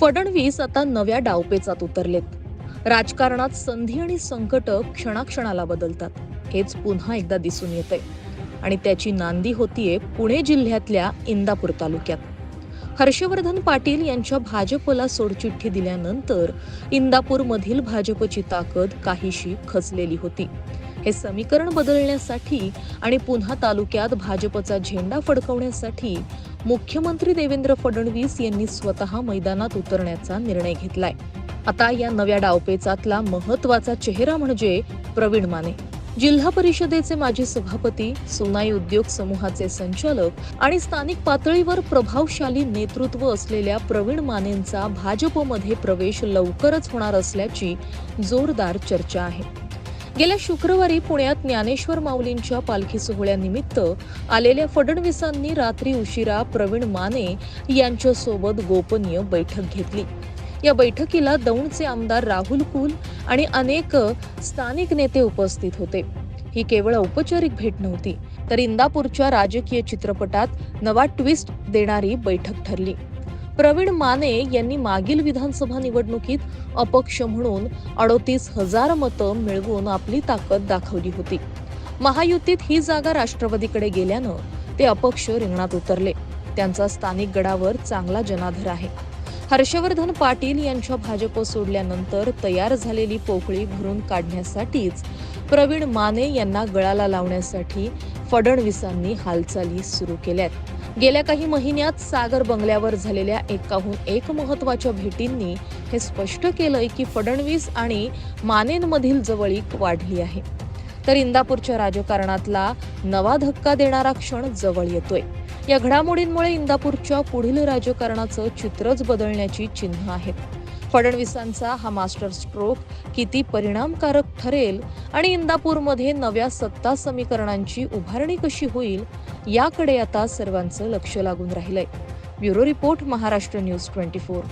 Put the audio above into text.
फडणवीस आता नव्या डावपेचात उतरलेत. राजकारणात संधी आणि संकट क्षणाक्षणाला बदलतात. हेच पुन्हा एकदा दिसून येते आणि त्याची नांदी होतीये पुणे जिल्ह्यातल्या इंदापूर तालुक्यात. हर्षवर्धन पाटील यांच्या भाजपला सोडचिठ्ठी दिल्यानंतर इंदापूरमधील भाजपची ताकद काहीशी खचलेली होती. हे समीकरण बदलण्यासाठी आणि पुन्हा तालुक्यात भाजपचा झेंडा फडकवण्यासाठी मुख्यमंत्री देवेंद्र फडणवीस यांनी स्वतः मैदानात उतरण्याचा निर्णय घेतलाय. आता या नव्या डावपेचातला महत्त्वाचा चेहरा म्हणजे प्रवीण माने. जिल्हा परिषदेचे माजी सभापती सोनाई उद्योग समूहाचे संचालक आणि स्थानिक पातळीवर प्रभावशाली नेतृत्व असलेल्या प्रवीण मानेंचा भाजपमध्ये प्रवेश लवकरच होणार असल्याची जोरदार चर्चा आहे. गेल्या शुक्रवारी पुण्यात ज्ञानेश्वर माऊलींच्या पालखी सोहळ्यानिमित्त आलेल्या फडणवीसांनी रात्री उशिरा प्रवीण माने यांच्यासोबत गोपनीय बैठक घेतली. या बैठकीला दौंडचे आमदार राहुल कुल आणि अनेक स्थानिक नेते उपस्थित होते. ही केवळ औपचारिक भेट नव्हती तर इंदापूरच्या राजकीय चित्रपटात नवा ट्विस्ट देणारी बैठक ठरली. प्रवीण माने यांनी मागील विधानसभा निवडणुकीत अपक्ष म्हणून अडोतीस हजार मतं मिळवून आपली ताकद दाखवली होती. महायुतीत ही जागा राष्ट्रवादीकडे गेल्यानं ते अपक्ष रिंगणात उतरले. त्यांचा स्थानिक गडावर चांगला जनाधार आहे. हर्षवर्धन पाटील यांच्या भाजप सोडल्यानंतर तयार झालेली पोकळी भरून काढण्यासाठीच प्रवीण माने यांना गळाला लावण्यासाठी फडणवीसांनी हालचाली सुरू केल्यात. गेल्या काही महिन्यात सागर बंगल्यावर झालेल्या एकाहून एक महत्त्वाच्या भेटींनी हे स्पष्ट केलंय की फडणवीस आणि मानेनमधील जवळीक वाढली आहे. तर इंदापूरच्या राजकारणातला नवा धक्का देणारा क्षण जवळ येतोय. या घडामोडींमुळे इंदापूरच्या पुढील राजकारणाचं चित्रच बदलण्याची चिन्ह आहेत. फडणवीसांचा हा मास्टर स्ट्रोक किती परिणामकारक ठरेल आणि इंदापूरमध्ये नव्या सत्ता समीकरणांची उभारणी कशी होईल याकडे आता सर्वांचं लक्ष लागून राहिलंय. Bureau report Maharashtra news twenty four.